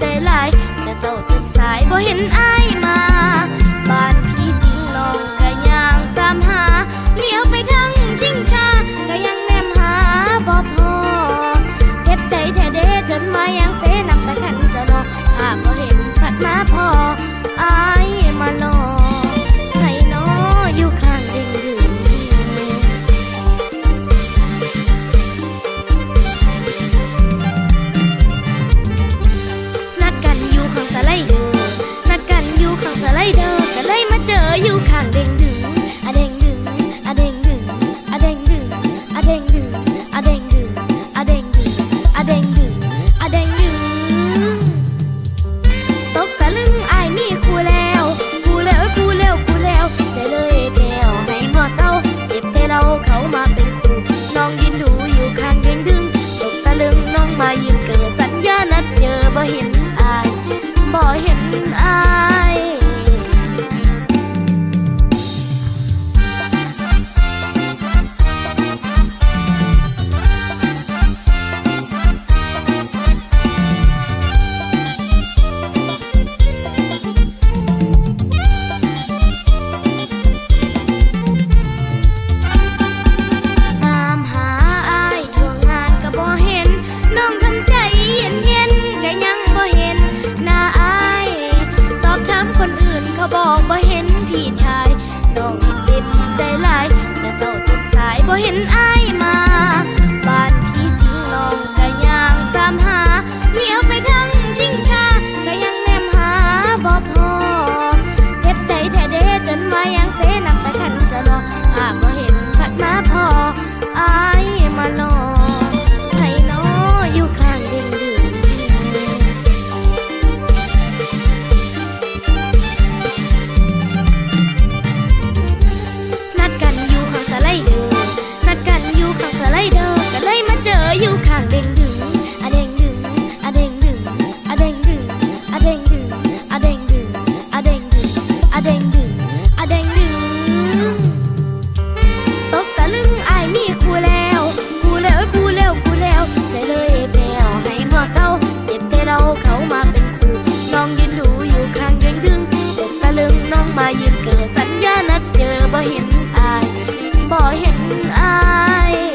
ใจหลาย แต่เศร้าจนสายบ่เห็นอ้ายมา เขามาเป็นครูน้องยินดูอยู่ข้างเด้งดึงตกตะลึงน้องมายืนเกิดสัญญานัดเจอบ่เห็นอายบ่เห็นอาย 花样飞。 มายืนเกิดสัญญานัดเจอบ่เห็นอายบ่เห็นอาย